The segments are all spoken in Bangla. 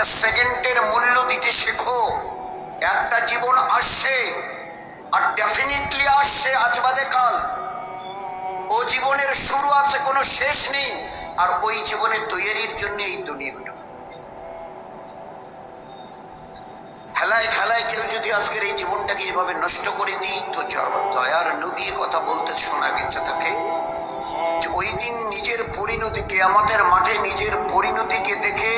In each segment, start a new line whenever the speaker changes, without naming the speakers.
একটা সেকেন্ডের মূল্য দিতে শেখো। একটা জীবন আসছে, আর ডেফিনেটলি আসছে আজ বাদে কাল। ও জীবনের শুরু আছে, কোনো শেষ নেই, আর ওই জীবনের তৈরির জন্য এই দুনিয়াটা। খেলায় খেলায় কেউ যদি আজকের এই জীবনটাকে এভাবে নষ্ট করে দিই, তো দয়ার নবী কথা বলতে শোনা গেছে তাকে। ওই দিন নিজের পরিণতিকে, আমাদের মাঠে নিজের পরিণতিকে দেখে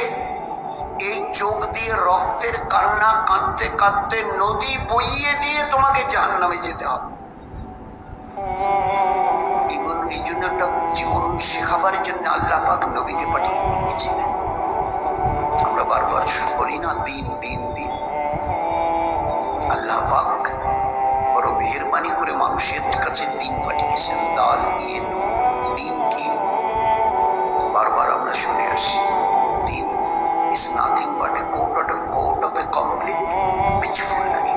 এই চোখ দিয়ে রক্তের কান্না, কাঁদতে কাঁদতে নদী বইয়ে দিয়ে তোমাকে জাহান নামে যেতে হবে। এগুলো এই জন্য একটা জীবন শেখাবার জন্য আল্লাহ পাক নবীকে পাঠিয়ে দিয়েছিলেন আমরা বারবার করি না, দিন দিন দিন। আল্লাহ পাক বড় মেহরবানি করে মানুষের কাছে দিন পাঠিয়েছেন, দাল দিয়ে দিন কি বারবার আমরা শুনে দিন is nothing but a coat of a coat of a complete pitchfullery.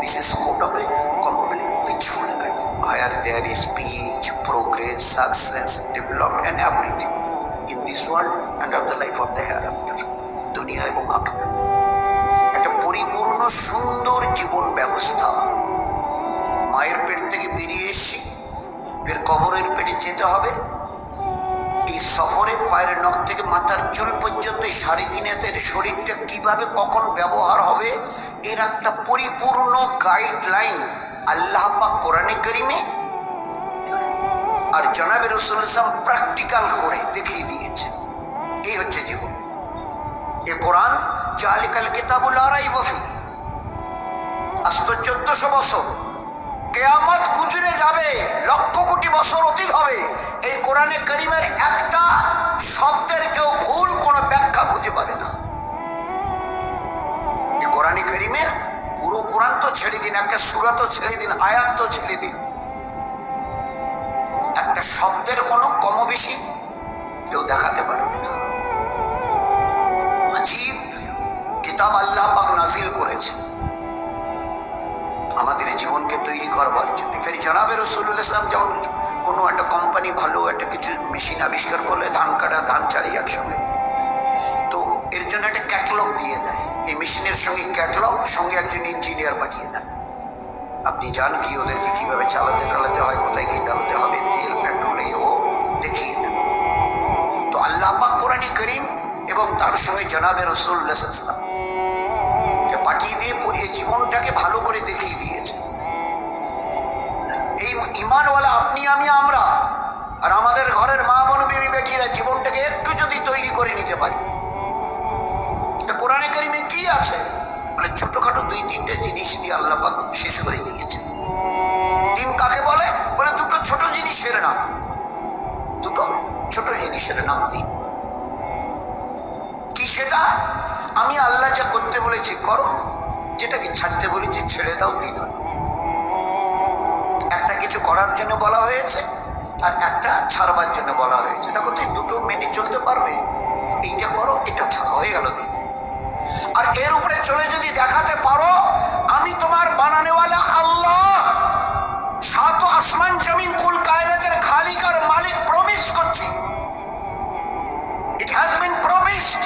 This is coat of a complete pitchfullery, where there is speech, progress, success, development, and everything in this world and of the life of the hereafter. দুনিয়া এবং আখিরাত একটা পরিপূর্ণ সুন্দর জীবন ব্যবস্থা মায়ের পেট থেকে বেরিয়ে এসছি ফের কবরের পেটে যেতে হবে এই সফরে পায়ের নখ থেকে মাথার চুল পর্যন্ত সাড়ে দিনের শরীরটা কীভাবে কখন ব্যবহার হবে, এর একটা পরিপূর্ণ গাইডলাইন আল্লাহ পাক কোরআনে করিমে আর জনাবে রসুল ইসলাম প্র্যাকটিক্যাল করে দেখিয়ে দিয়েছে এই হচ্ছে জীবন। এ কোরআন জালিকাল কিতাবুল আরাই বফি আজ তো চোদ্দশো বছর। কেয়ামত গুজরে যাবে, লক্ষ কোটি বছর অতীত হবে। এই কোরআনে করিমের একটা শব্দের কেউ ভুল কোনো ব্যাখ্যা খুঁজে পাবে না। কোরআনে করিমের পুরো কোরআন তো ছেড়ে দিন, একটা সুরা তো ছেড়ে দিন, আয়াত তো ছেড়ে দিন। একটা শব্দের কোনো কম বেশি কেউ দেখাতে পারবে না। আজীব কিতাব আল্লাহ পাক নাজিল করেছে আমাদের জীবনকে তৈরি করবার জন্য। ফের জনাবে রসুল্লাহ ইসলাম যেমন কোনো একটা কোম্পানি ভালো একটা কিছু মেশিন আবিষ্কার করলে, ধান কাটা, ধান চাড়ি একসঙ্গে। তো এর জন্য একটা ক্যাটলগ দিয়ে দেয়। এই মেশিনের সঙ্গে ক্যাটলগ সঙ্গে একজন ইঞ্জিনিয়ার পাঠিয়ে দেন আপনি জান কি ওদেরকে কীভাবে চালাতে টালাতে হয়, কোথায় কি ডালতে হবে, তেল পেট্রোল ও দেখিয়ে দেন। তো আল্লাহ পাক কোরআনী করিম এবং তার সঙ্গে জনাবে রসুল্লাহ পাঠিয়ে দিয়ে পড়িয়ে জীবনটাকে ভালো করে দেখিয়ে দিয়েছে। এই ইমানওয়ালা আপনি, আমি, আমরা। আর আমাদের ঘরের মা বোন বিবি বেটিরা জীবনটাকে একটু যদি তৈরি করে নিতে পারি। কোরআনে কারিমে কি আছে? বলে ছোটখাটো দুই, তিনটে জিনিস দিয়ে আল্লাহ শেষ করে দিয়েছে দিন কাকে বলে? বলে দুটো ছোট জিনিসের নাম। দুটো ছোট জিনিসের নাম দিন। কি সেটা? আমি আল্লাহ যা করতে বলেছি, করো। যেটাকে ছাড়তে বলেছি, ছেড়ে দাও একটা কিছু করার জন্য বলা হয়েছে আর একটা ছাড়বার জন্য বলা হয়েছে। দেখো, তুই দুটো মেনে চলতে পারবে? এইটা করো, এটা ছাড়ো, হয়ে গেল দিন আর এর উপরে চলে যদি দেখাতে পারো, আমি তোমার বানানেওয়ালা আল্লাহ। সাত আসমান জমিন কুল কায়নাতের খালিক আর মালিক প্রমিস করছি। ইট হ্যাজ বিন প্রমিসড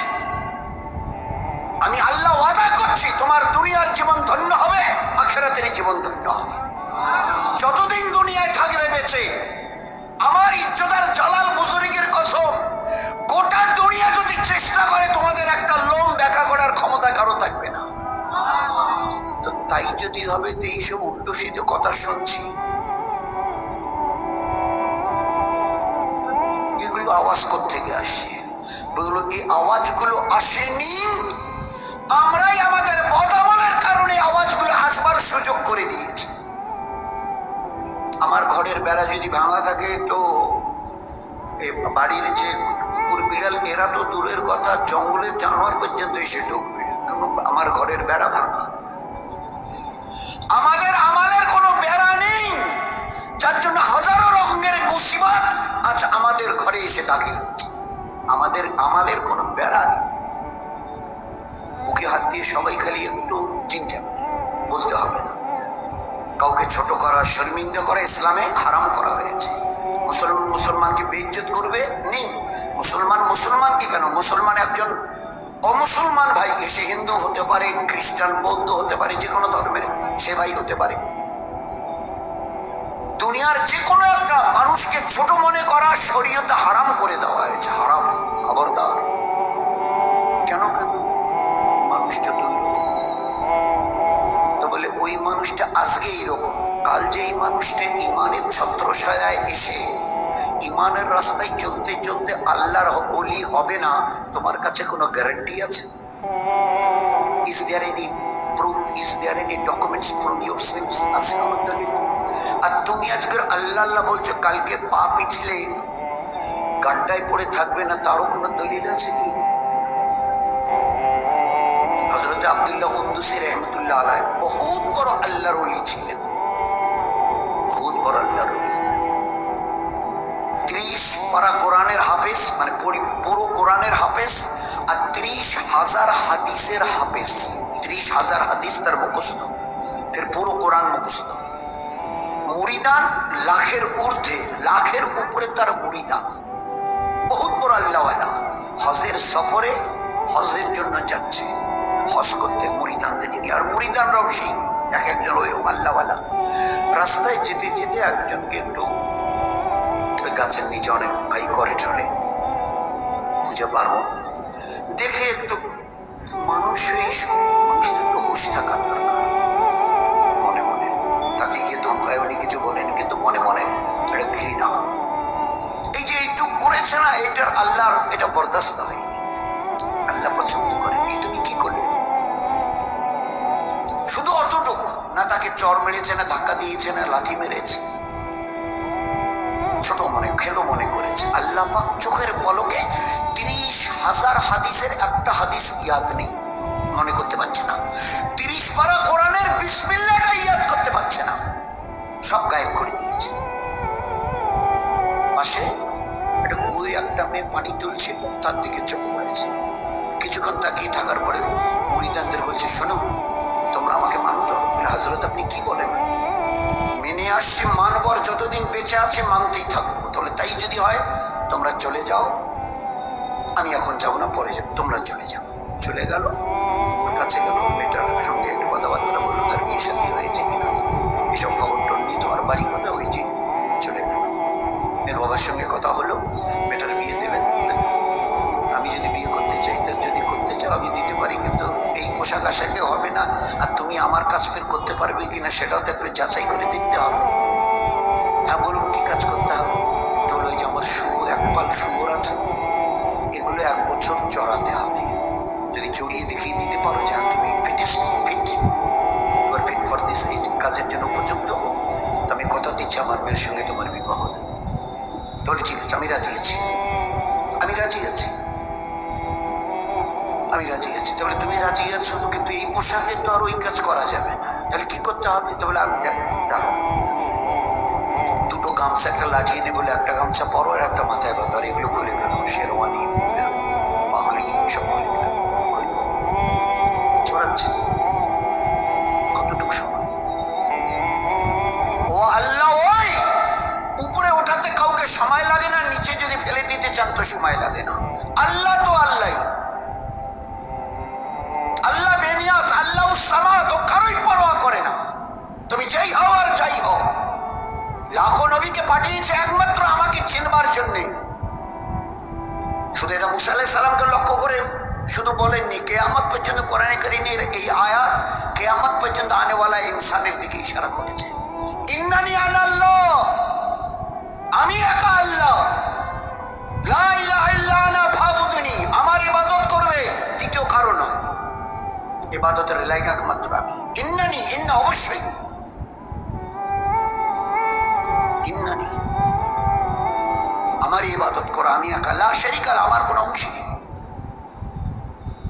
আমি আল্লাহ ওয়াদা করছি, তোমার দুনিয়ার জীবন ধন্য হবে, আখেরাতের জীবন ধন্য হবে। যতদিন দুনিয়ায় থাকবে বেঁচে, আমার ইজ্জতার জালাল বুজুরিগের কসম, গোটা দুনিয়া যদি চেষ্টা করে, তোমাদের একটা লোম ব্যাখ্যা করার ক্ষমতা কারও থাকবে না। তো তাই যদি হবে, তো এইসব উল্টো কথা শুনছি। এগুলো আওয়াজ থেকে এগুলো এই আওয়াজগুলো আসেনি? আমরাই আমাদের বদামলের কারণে আওয়াজগুলো আসবার সুযোগ করে দিয়েছি। আমার ঘরের বেড়া যদি ভাঙা থাকে, তো বাড়ির যে কুকুর বিড়াল, এরা তো দূরের কথা, জঙ্গলের জানোয়ার পর্যন্ত এসে ঢুকবে। কারণ আমার ঘরের বেড়া ভাঙা। আমাদের আমাদের কোনো বেড়া নেই। যার জন্য হাজারো রকমের মুসিবত আজ আমাদের ঘরে এসে দাখিল আমাদের আমাদের কোনো বেড়া নেই। বুকে হাত দিয়ে সবাই খালি একটু চিন্তা কাউকে ছোট করা, শর্মিন্দা করা ইসলামে হারাম করা হয়েছে। মুসলমান মুসলমানকে বেইজ্জত করবে? নেই। মুসলমান মুসলমানকে কেন? মুসলমান একজন অমুসলমান ভাই সে হিন্দু হতে পারে, খ্রিস্টান, বৌদ্ধ হতে পারে যে কোনো ধর্মের সে ভাই হতে পারে। দুনিয়ার যে কোনো একটা মানুষকে ছোট মনে করা শরীয়তে হারাম করে দেওয়া হয়েছে। হারাম। খবরদার। কেন কেন? মানুষটা মানুষটা আজকে এইরকম কাল যে এই মানুষটা ইমানের ছত্রছায়ায় এসে ইমানের রাস্তায় চলতে চলতে আল্লাহর অলি হবে না, তোমার কাছে কোনো গ্যারান্টি আছে? Is there any proof is there any documents from your sales আছে আমার দলিল আর তুমি আজকে আল্লাহ আল্লাহ বলছো, কালকে পা পিছলে গানটায় পড়ে থাকবে না, তারও কোনো দলিল আছে কি? হজরত আব্দুল্লাহ কুন্দুসি রহমতুল্লাহ আলাই বহুত বড় আল্লাহর অলি ছিলেন। বহুত বড় আল্লাহর ত্রিশ পারা কোরআনের হাফেজ মানে পুরো কোরআনের হাফেজ আর ত্রিশ হাজার হাদিসের হাফেজ। ত্রিশ হাজার হাদিস তার ফের পুরো কোরআন লাখের ঊর্ধ্বে, লাখের উপরে তার মুরিদান। বহুত বড় আল্লাহওয়ালা হজের সফরে হজের জন্য যাচ্ছে। হজ করতে মুরিদানদের নিয়ে আর মুরিদানরাও সেই এক একজন ওই আল্লাহওয়ালা রাস্তায় যেতে যেতে একজনকে একটু ওই গাছের নিচে অনেক ভাই করে টরে বুঝে পারব দেখে একটু মানুষ এই সব একটু হুশ থাকার দরকার। মনে মনে। তাকে গিয়ে ধমকায় উনি কিছু বলেন, কিন্তু মনে মনে একটা ঘৃণা। এই যে এইটুক করেছে না, এটার আল্লাহর এটা বরদাস্ত হয়। না তাকে চর মেরেছে, না ধাক্কা দিয়েছে, না লাথি মেরেছে। ছোট মনে, খেলো মনে করেছে। আল্লাহ পাক চোখের পলকে তিরিশ হাজার হাদিসের একটা হাদিস ইয়াদ নেই। মনে করতে পারছে না। তিরিশ পারা কোরআনের বিসমিল্লাটা ইয়াদ করতে পারছে না। সব গায়েব করে দিয়েছে। পাশে একটা কুয়ে, একটা মেয়ে পানি তুলছে, তার দিকে চোখ পড়েছে কিছুক্ষণ তাকিয়ে থাকার পরে মুড়িদানদের বলছে, শোনো, তোমরা আমাকে মানো তো? হাজরত আপনি কি বলেন? মেনে আসছি, মানবর যতদিন বেঁচে আছে, মানতেই থাকব। তাহলে তাই যদি হয়, তোমরা চলে যাও। আমি এখন যাব না, পরে যাব। তোমরা চলে যাও। চলে গেল, ওর কাছে গেল, মেয়েটার সঙ্গে একটু কথাবার্তা বলল, তার বিয়ে শাদী হয়েছে কিনা সেটাও তো একটু যাচাই করে দেখতে হবে। হ্যাঁ বলুন কি কাজ করতে হবে? তো ওই যে আমার শুয়োর এক পাল শুয়োর আছে। এগুলো এক বছর চড়াতে হবে। যদি চড়িয়ে দেখিয়ে দিতে পারো যে হ্যাঁ, তুমি ফিটেস্ট ফিট এবার ফিট ফর দিস এই কাজের জন্য উপযুক্ত। তো আমি কথা দিচ্ছি আমার মেয়ের সঙ্গে তোমার বিবাহ। দেবো তাহলে ঠিক আছে আমি রাজি আছি। পোশাকে তো আর ওই কাজ করা যাবে না। তাহলে কি করতে হবে? তো বলে, আমি দেখ দুটো গামছা একটা লাঠি এনে বলে, একটা গামছা পরো আর একটা মাথায় বাঁধো। আর এগুলো খুলে ফেলো। শেরওয়ানি, পাগড়ি, সব খুলে কতটুকু সময়? ও আল্লাহ, ওই! উপরে ওঠাতে কাউকে সময় লাগে না, নিচে যদি ফেলে দিতে চান তো সময় লাগে না। আল্লাহ তো আল্লাহ পাঠিয়েছে একমাত্র আমাকে চিনবার জন্যে। শুধু এটা মুসা আলাইহিস সালামকে লক্ষ্য করে শুধু বলেননি, কেয়ামত পর্যন্ত কোরআনে কারিমের এই আয়াত কেয়ামত পর্যন্ত আনেওয়ালা ইনসানের দিকে ইশারা করেছে। ইন্নানি আনাল্লাহ আমি একা আল্লাহ। আমার ইবাদত করবে, দ্বিতীয় কারণ নয়। ইবাদতের লাইক একমাত্র আমি। ইন্নানি, ইন্না অবশ্যই। ইন্নানি আমার ইবাদত করো, আমি এক আল্লাহ শরিকাল আমার কোনো অংশ নেই।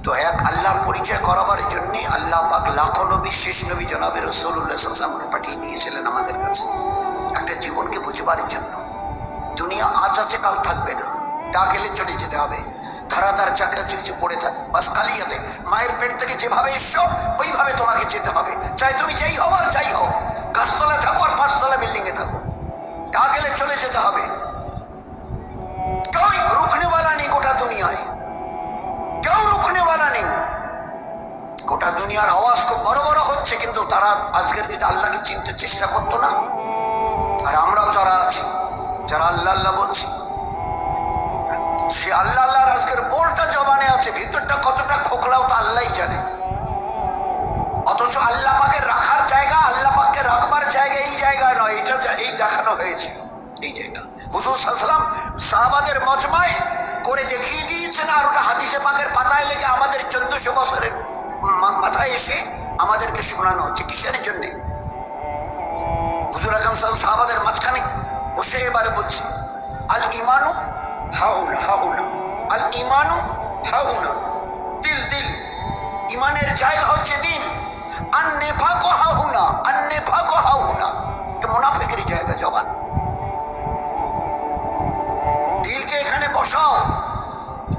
তো এক আল্লাহর পরিচয় করাবার জন্য আল্লাহ পাক লাখো নবী, শেষ নবী জনাবে রসুল্লাহামকে পাঠিয়ে দিয়েছিলেন আমাদের কাছে একটা জীবনকে বুঝবার জন্য। দুনিয়া আজ আছে, কাল থাকবে না। তা গেলে চলে যেতে হবে। ধারাধার চাকা চুচে পড়ে থাক, বাস খালি হবে। মায়ের পেট থেকে যেভাবে এসছো ওইভাবে তোমাকে যেতে হবে। চাই তুমি যেই হও আর যাই হও। গাছতলা থাকো আর পাঁচতলা বিল্ডিং এ থাকো। তা গেলে চলে যেতে হবে। কেউই রুখনেওয়ালা নেই গোটা দুনিয়ায়। কেউ রুখনেওয়ালা নেই। গোটা দুনিয়ার আওয়াজ খুব বড় বড় হচ্ছে, কিন্তু তারা আজকের যদি আল্লাহকে চিনতে চেষ্টা করতো না। আর আমরাও যারা আছি, যারা আল্লাহ আল্লাহ বলছি, সে আল্লাহ আল্লাহর আজকের বোলটা জবানে আছে, ভিতরটা কতটা খোকলাও তা আল্লাহ জানে। অথচ আল্লাহ পাকে রাখার জায়গা, আল্লাহ পাককে রাখবার জায়গা এই এই দেখানো হয়েছিল। এই জায়গা হুজুর সাল্লাম সাহাবাদের মজমায় করে দেখিয়ে দিয়েছেন, আর ওটা হাদিসে পাকের পাতায় লেগে আমাদের চোদ্দশো বছরের মাথায় এসে আমাদেরকে শোনানো হচ্ছে কিসের জন্যে। হুজুর আকরম সাহেব সাহাবাদের মাঝখানে বসে এবারে বলছে, আল ইমানু হাউনা হাউনা, আল ইমানু হাউনা, দিল দিল। ইমানের জায়গা হচ্ছে দিল আর নেফাকো হাহুনা আর নেফাকো হাহুনা মোনাফেকের জায়গা, জবান। দিলকে এখানে বসাও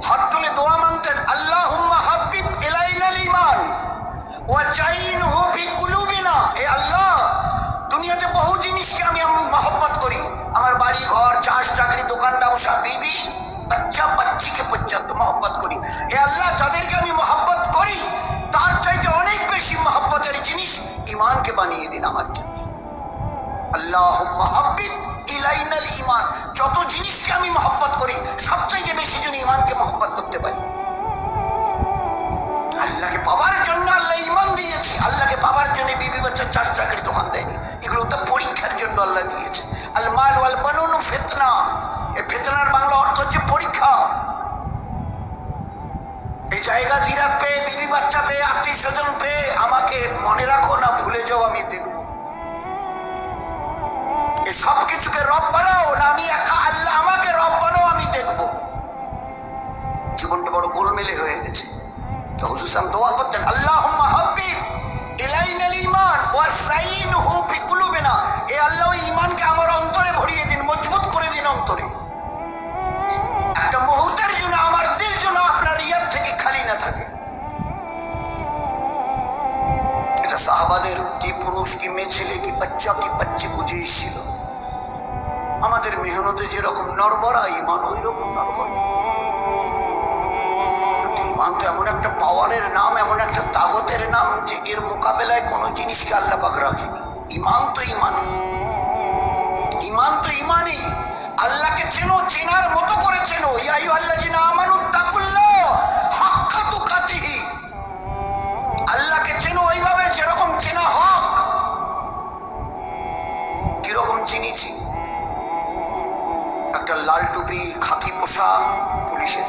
হাত তুলে দোয়া মানতেন আল্লাহ হাবিব ইলাইনাল ইমান ওয়াজাইনহু ফি কুলুবিনা। এ আল্লাহ, দুনিয়াতে বহু জিনিসকে আমি মহব্বত করি। আমার বাড়ি, ঘর, চাষ, চাকরি, দোকান, ব্যবসা, বিবি, বাচ্চা, বাচ্চিকে পর্যন্ত মহব্বত করি। এ আল্লাহ, যাদেরকে আমি মহব্বত করি, তার চাইতে অনেক বেশি মহব্বতের জিনিস ইমানকে বানিয়ে দিন আমার জন্য। আল্লাহ মহাব্বিব ইলাইনাল ইমান যত জিনিসকে আমি মহব্বত করি, সবচাইতে বেশি জন ইমানকে মহব্বত করতে পারি। আল্লাহকে পাবার জন্য আল্লাহ ইমান দিয়েছে। আল্লাহকে পাবার জন্য বিবি বাচ্চা চাষ চাকরি দোকান দেয়নি। এগুলো তো পরীক্ষার জন্য আল্লাহ দিয়েছে। আল মাল ওয়াল বানুন ফিতনা। এই ফিতনার বাংলা অর্থ হচ্ছে পরীক্ষা। এই জায়গা জিরাত পেয়ে, বিবি বাচ্চা পেয়ে, আত্মীয় স্বজন পেয়ে, আমাকে মনে রাখো না, ভুলে যাও, আমি দেখব। এই সব কিছুকে রব বানাও না আমি একা? আল্লাহ আমাকে রব বানাও, আমি দেখব। জীবনটা বড় গোলমেলে হয়ে গেছে। তো হুজুর সাহেব দোয়া করতেন ইলাইনাল ঈমান ওয়া ফি কুলুবিনা। এ আল্লাহ, ওই ঈমানকে আমার অন্তরে ভরিয়ে দিন, মজবুত করে দিন অন্তরে। একটা মুহূর্তের জন্য আমার দিল যেন আপনার ইয়াদ থেকে খালি না থাকে। এটা সাহাবাদের কি পুরুষ, কি মেয়ে ছেলে, কি বাচ্চা কি বাচ্চা বুঝে এসেছিল আমাদের মেহনতে যেরকম নরবরা ইমান ওই রকম ইমান তো এমন একটা পাওয়ারের নাম, এমন একটা তাগতের নাম যে এর মোকাবেলায় কোনো জিনিসকে আল্লাহ পাক রাখেনি। ইমান তো ইমানই। ইমান তো ইমানই। আল্লাহকে চেনো, চেনার মতো করে চেনো। ইয়াই আল্লাহ জিনা আমানু তাকুল্লাহ হাক্কা তুকাতিহি। আল্লাহকে চেনো ওইভাবে যেরকম চেনা হক। কীরকম চিনিছি একটা লাল টুপি খাকি পোশাক, পুলিশের।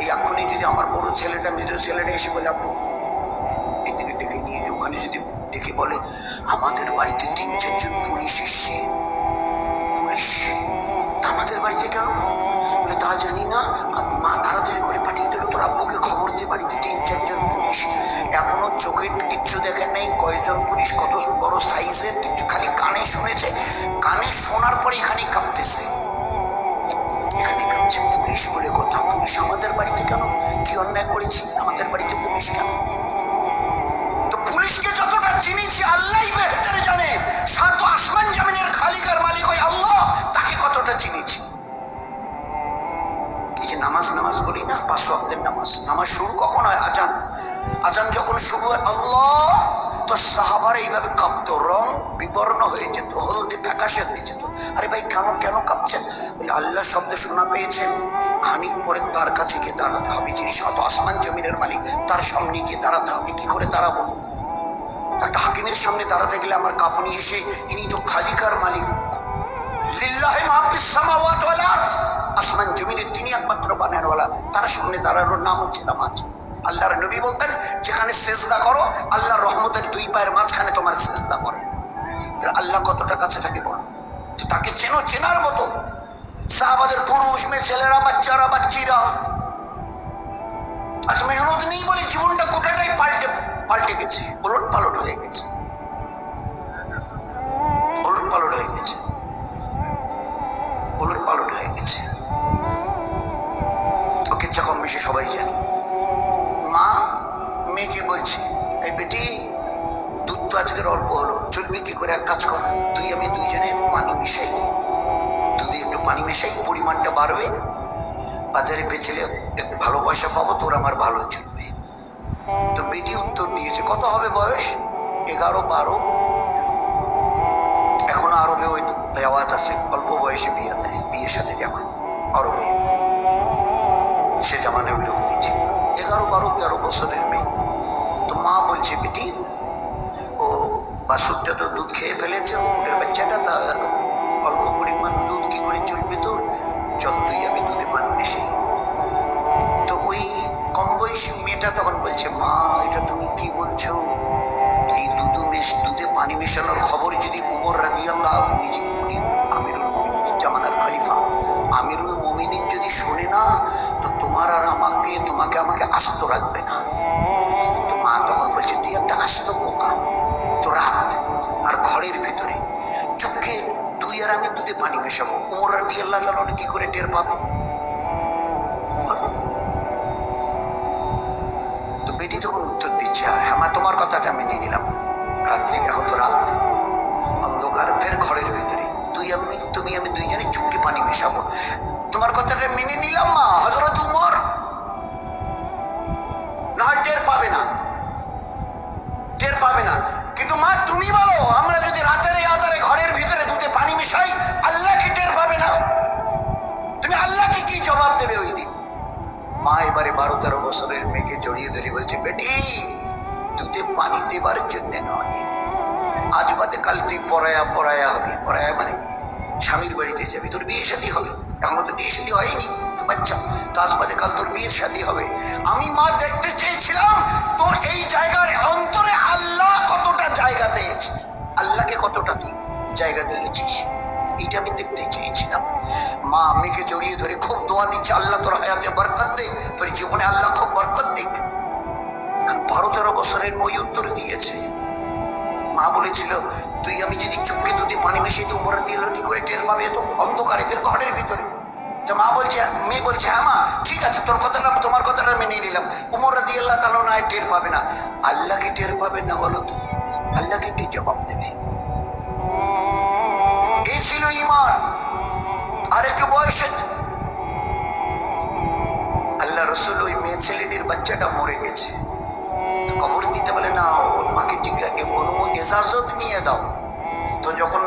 এই এক্ষুনি যদি আমার বড় ছেলেটা মেজো ছেলেটা এসে বলে, আপু এদিকে ডেকে নিয়ে গিয়ে ওখানে যদি ডেকে বলে, আমাদের বাড়িতে তিন চারজন পুলিশ এসছে পুলিশ আমাদের বাড়িতে কেন? বলে, তা জানি না। মা তাড়াতাড়ি করে পাঠিয়ে দিল। তোর আব্বুকে খবর দিয়ে বাড়িতে তিন চারজন পুলিশ। এখনও চোখে কিচ্ছু দেখেন নাই। কয়জন পুলিশ কত বড় সাইজের কিছু খালি কানে শুনেছে। কানে শোনার পরে এখানে কাঁপতেছে। কাঁপছে পুলিশ বলে কথা। পুলিশ আমাদের বাড়িতে কেন? কি অন্যায় করেছি? আমাদের বাড়িতে পুলিশ কেন? তো পুলিশকে যতটা জানে। সাত আসমান জমিনের খালিকার মালিক ওই আল্লাহ, তাকে কতটা চিনিছি। এই যে নামাজ নামাজ বলি না, পাঁচ নামাজ। নামাজ শুরু কখন হয়? আজান। আজান যখন শুরু হয়, আল্লাহ তো সাহাবার এইভাবে কাঁপতো? রং বিবর্ণ হয়ে যেত হলদে ফ্যাকাশে হয়ে যেত আরে ভাই, কেন কেন কাঁপছেন? বলে, আল্লাহ শব্দ শোনা পেয়েছেন। খানিক পরে তার কাছে গিয়ে দাঁড়াতে হবে। যিনি সাত আসমান জমিনের মালিক, তার সামনে গিয়ে দাঁড়াতে হবে। কি করে দাঁড়াবো? একটা হাকিমের সামনে দাঁড়াতে গেলে আমার কাঁপুনি এসে, ইনি তো খালিকার মালিক। লিল্লাহি মা ফিস সামাওয়াতি ওয়াল আসমান জমিনের তিনি একমাত্র বানানওয়ালা। তার সামনে দাঁড়ানোর নাম হচ্ছে নামাজ। আল্লাহর নবী বলতেন, যেখানে সেজদা করো, আল্লাহর রহমতের দুই পায়ের মাঝখানে তোমার সেজদা করে আল্লাহ কতটা কাছে থাকে বলো? তাকে চেনো, চেনার মতো। সাহাবাদের পুরুষ, মেয়ে, ছেলেরা, বাচ্চারা, বাচ্চিরা। আজ মেহনত নেই বলে জীবনটা কোটাটাই পাল্টে পাল্টে গেছে ওলট পালট হয়ে গেছে। পানি মিশাই পরিমাণটা বাড়বে। বাজারে বেচলে ভালো পয়সা পাবো, তোর আমার ভালো চলবে। তো বেটি উত্তর দিয়েছে, কত হবে বয়স? এগারো, বারো। এখন আরবে ওই রেওয়াজ আছে, অল্প বয়সে বিয়ে দেয়, বিয়ের সাথে এখন আরবে। সে জামানে ওই রকমই ছিল এগারো, বারো, তেরো বছরের মেয়ে। তো মা বলছে, বেটি, ও বাসুরটা তো দুধ খেয়ে ফেলেছে ওদের বাচ্চাটা তা করে চলবে তোর, যতই আমি দুধে পানি মিশাই তো ওই কম বয়সী মেয়েটা তখন বলছে, মা, এটা তুমি কি বলছো? এই দুধু মেশ, দুধে পানি মেশানোর খবর যদি উমর রাদি আল্লাহ উনি আমিরুল জামানার আমিরুল যদি শোনে না, তো তোমার আর আমাকে, তোমাকে আমাকে আস্ত রাখবে না। তো মা তখন বলছে, তুই একটা আস্ত বোকা তো রাত আর ঘরের ভিতরে, চোখে আর আমি দুধে পানি মেশাবো। উমর রাদি আল্লাহ তালনে কি করে টের পাবে? তো বেটি তখন উত্তর দিচ্ছে হ্যাঁ তোমার কথাটা মেনে নিলাম। রাত্রি এখন তো রাত। অন্ধকার ফের ঘরের তুই আমি তুমি, আমি দুইজনে পানি মেশাবো। তোমার কথাটা মেনে নিলাম মা হজরত উমর না টের পাবে না। টের পাবে না। কিন্তু মা, তুমি বলো, আমরা যদি রাতের এই দুধে পানি মিশাই আল্লাহ কি টের পাবে না। তুমি আল্লাহকে কি জবাব দেবে ওই দিন? মা এবারে বারো তেরো বছরের মেয়েকে জড়িয়ে ধরে বলছে, বেটি, দুধে পানি দেবার জন্য নয়। আজ বাদে কাল তুই পড়ায়া পড়ায়া হবে। পড়ায়া মানে স্বামীর বাড়িতে যাবি। তোর বিয়ে শাদী হবে। এখনও তো বিয়ে শাদী হয়নি। বাচ্চা, তো আজ বাদে কাল তোর বিয়ের শাদী হবে। আমি মা দেখতে চেয়েছিলাম, তোর এই জায়গার অন্তরে আল্লাহ কতটা জায়গা পেয়েছে? আল্লাহকে কতটা তুই জায়গা দিয়েছিস। এটা আমি দেখতে চেয়েছিলাম। মা মেয়েকে জড়িয়ে ধরে খুব দোয়া দিচ্ছে, আল্লাহ তোর হায়াতে বরকত দে, তোর জীবনে আল্লাহ খুব বরকত দিক। বারো তেরো বছরের মই উত্তর দিয়েছে। মা বলেছিল, তুই আমি যদি চুপকে দুধে পানি মিশিয়ে তো উমরা দিয়ে কি করে টের পাবে তো অন্ধকারে ফের ঘরের ভিতরে। তো মা বলছে, মেয়ে বলছে হ্যাঁ মা, ঠিক আছে, তোর কথাটা তোমার কথাটা মেনে নিলাম। উমরা দিয়ে আল্লাহ তাহলে না টের পাবে না। আল্লাহকে টের পাবে না বলো তো? আল্লাহকে কি জবাব দেবে? ইমান। আর একটু বয়সে আল্লাহ রসুল ওই মেয়ে ছেলেটির বাচ্চাটা মরে গেছে। কবর দিতে বলে, না ওর মাকে জিজ্ঞাসা অনুমতি এজাজত নিয়ে দাও। তো যখন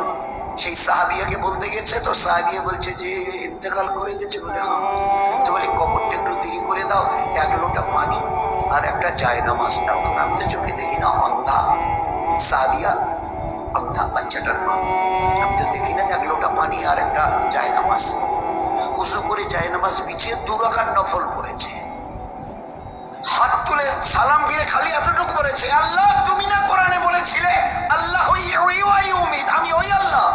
সেই সাহাবিয়াকে বলতে গেছে, তো সাহাবিয়া বলছে যে, ইন্তেকাল করে গেছে বলে হ্যাঁ। তো বলে, কবরটা একটু দেরি করে দাও, এক লোটা পানি আর একটা জায় নামাজ দাও। আমি তো চোখে দেখি না, অন্ধা। সাহাবিয়া অন্ধা বাচ্চাটার মা আমি তো দেখি না যে এক পানি আর একটা জায় নামাজ উঁচু করে জায় নামাজ বিছিয়ে দুরাকার নফল পড়েছে হাত তুলে সালাম ফিরে খালি এতটুকু বলেছে আল্লাহ তুমি না কোরআনে বলেছিলে আল্লাহ উমিদ আমি ওই আল্লাহ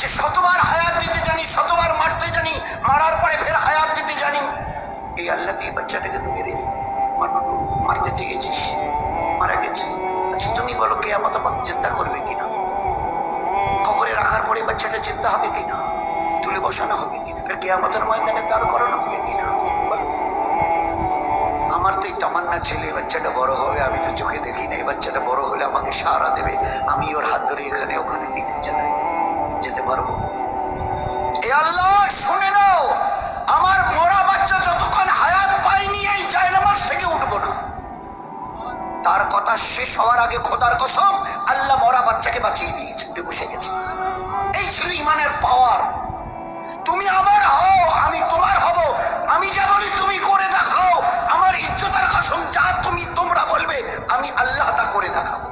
যে শতবার হায়াত দিতে জানি শতবার মারতে জানি মারার পরে ফের হায়াত দিতে জানি এই আল্লাহকে এই বাচ্চাটাকে তো মেরে মারতে চেয়েছিস মারা গেছে তুমি বলো কে তোমাকে চিন্তা করবে কিনা রাখার পরে বাচ্চাটা চিন্তা হবে কিনা? তুলে বসানো হবে কিনা? কে আমাদের ময়দানে দাঁড় করানো হবে কিনা? আমার তো এই তামান্না ছেলে বাচ্চাটা বড় হবে, আমি তো চোখে দেখি না এই বাচ্চাটা বড় হলে আমাকে সারা দেবে। আমি ওর হাত ধরে এখানে ওখানে দিকে যেতে পারব? এ আল্লাহ! তার কথা শেষ হওয়ার আগে খোদার কসম, আল্লাহ মরা বাচ্চাকে বাঁচিয়ে দিয়েছে উঠে বসে গেছে। এই ছিল ইমানের পাওয়ার তুমি আমার হও, আমি তোমার হব। আমি যা বলি তুমি করে দেখাও। আমার ইজ্জতের কসম যা তুমি তোমরা বলবে, আমি আল্লাহ তা করে দেখাবো।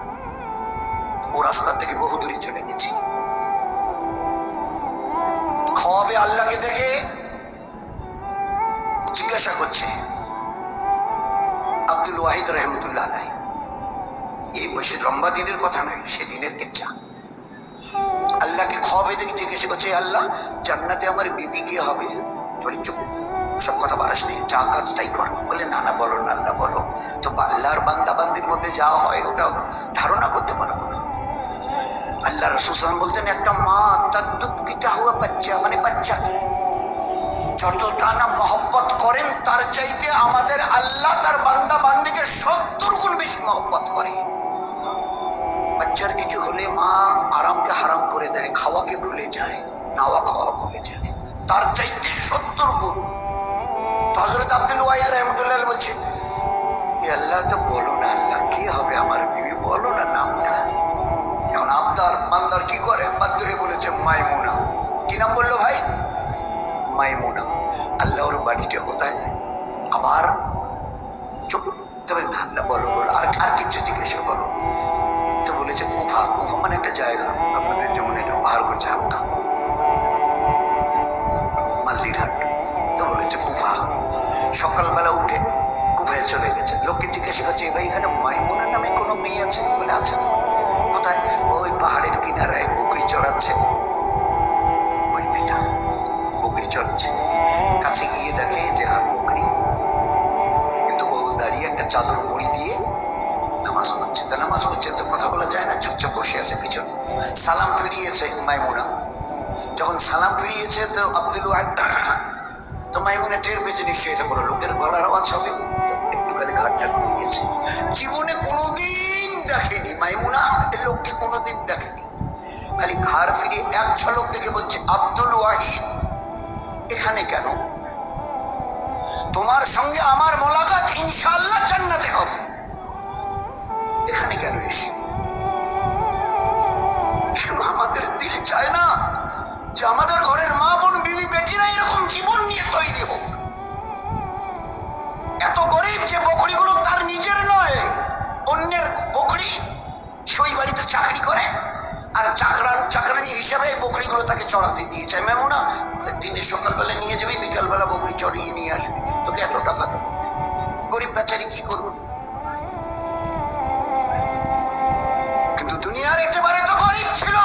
ও রাস্তা থেকে বহু দূরে চলে গেছি। খাওয়াবে আল্লাহকে দেখে জিজ্ঞাসা করছে, আব্দুল ওয়াহিদ রহমতুল্লাহ আলাই এই বসে লম্বা দিনের কথা নয় সেদিনের কেচ্ছা। আল্লাহকে খাওয়াবে দেখে জিজ্ঞেস করছে আল্লাহ, জান্নাতে আমার বিবি কে হবে? বলি, চুপ, সব কথা বাড়াস নেই যা কাজ তাই কর। বলে, না না, বলো, না আল্লাহ বলো। তো আল্লাহর বান্দা বান্দির মধ্যে যা হয়, ওটা ধারণা করতে পারব না। আল্লাহ রসুলাম বলতেন, একটা মা, তার দুধ পিতা হওয়া বাচ্চা মানে বাচ্চাকে যতটা না মহব্বত করেন, তার চাইতে আমাদের আল্লাহ তার বান্দা বান্দিকে সত্তর গুণ বেশি মহব্বত করে। বাচ্চার কিছু হলে মা আরামকে হারাম করে দেয়, খাওয়াকে ভুলে যায়, নাওয়া খাওয়া ভুলে যায়। তার চাইতে সত্তর গুণ। হজরত আব্দুল ওয়াহিদ রহমতুল্লাহ বলছে, "এ আল্লাহ তো বলো না, আল্লাহ কি হবে আমার বিবি? বলো না নামটা। এখন আবদার, বান্দার কি করে? বাধ্য হয়ে বলেছে, মাইমুনা। কি নাম বলল ভাই? মাইমুনা। আল্লাহর বাড়িটা কোথায়? আবার চুপ তবে না আল্লাহ বলো বলো। আর আর কিছু জিজ্ঞেস বলো তো বলেছে কুফা কুফা মানে একটা জায়গা। আপনাদের যেমন এটা পাহাড়গঞ্জ হালকা মাল্লিরহাট তো বলেছে কুফা সকালবেলা উঠে কুফায় চলে গেছে। লোককে জিজ্ঞাসা করছে ভাই, এখানে মাইমুনা নামে কোনো মেয়ে আছে? বলে, আছে তো। কোথায়? ওই পাহাড়ের কিনারায় বকরি চড়াচ্ছে। ওই মেয়েটা বকরি চড়াচ্ছে। কাছে গিয়ে দেখে যে আর বকরি। কিন্তু ও দাঁড়িয়ে একটা চাদর মুড়ি দিয়ে নামাজ পড়ছে তা নামাজ পড়ছে তো কথা বলা যায় না? চুপচাপ বসে আছে পিছনে। সালাম ফিরিয়েছে মাইমুনা। যখন সালাম ফিরিয়েছে তো আব্দুল তো মাইমুনা টের পেয়েছে নিশ্চয়ই এটা কোনো লোকের গলার আওয়াজ হবে। একটুখানি ঘাটটা ঘুরিয়েছে। জীবনে কোনোদিন দেখেনি মাইমুনা। এই লোককে কোনোদিন দেখেনি। খালি ঘাড় ফিরিয়ে এক ঝলক দেখে বলছে, আব্দুল ওয়াহিদ, এখানে কেন? তোমার সঙ্গে আমার মোলাকাত ইনশাআল্লাহ জান্নাতে হবে। চাকরি করে, আর চাকরান চাকরানি হিসাবে বকরিগুলো তাকে চড়াতে দিয়েছে। মেমোনা, দিনের সকালবেলা নিয়ে যাবি, বিকালবেলা বকরি চড়িয়ে নিয়ে আসবি। তোকে এত টাকা দেবো। গরিব বেচারি কি করবে? কিন্তু দুনিয়ার একেবারে তো গরিব ছিল।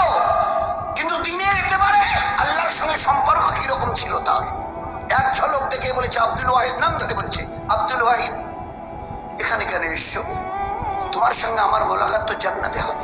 কিন্তু দিনের একেবারে আল্লাহর সঙ্গে সম্পর্ক কীরকম ছিল তার? এক ঝলক দেখে বলেছে, আব্দুল ওয়াহিদ নাম ধরে বলছে, আব্দুল ওয়াহিদ, এখানে কেন এসছো? তোমার সঙ্গে আমার মোলাকাত তো জান্নাতে হবে।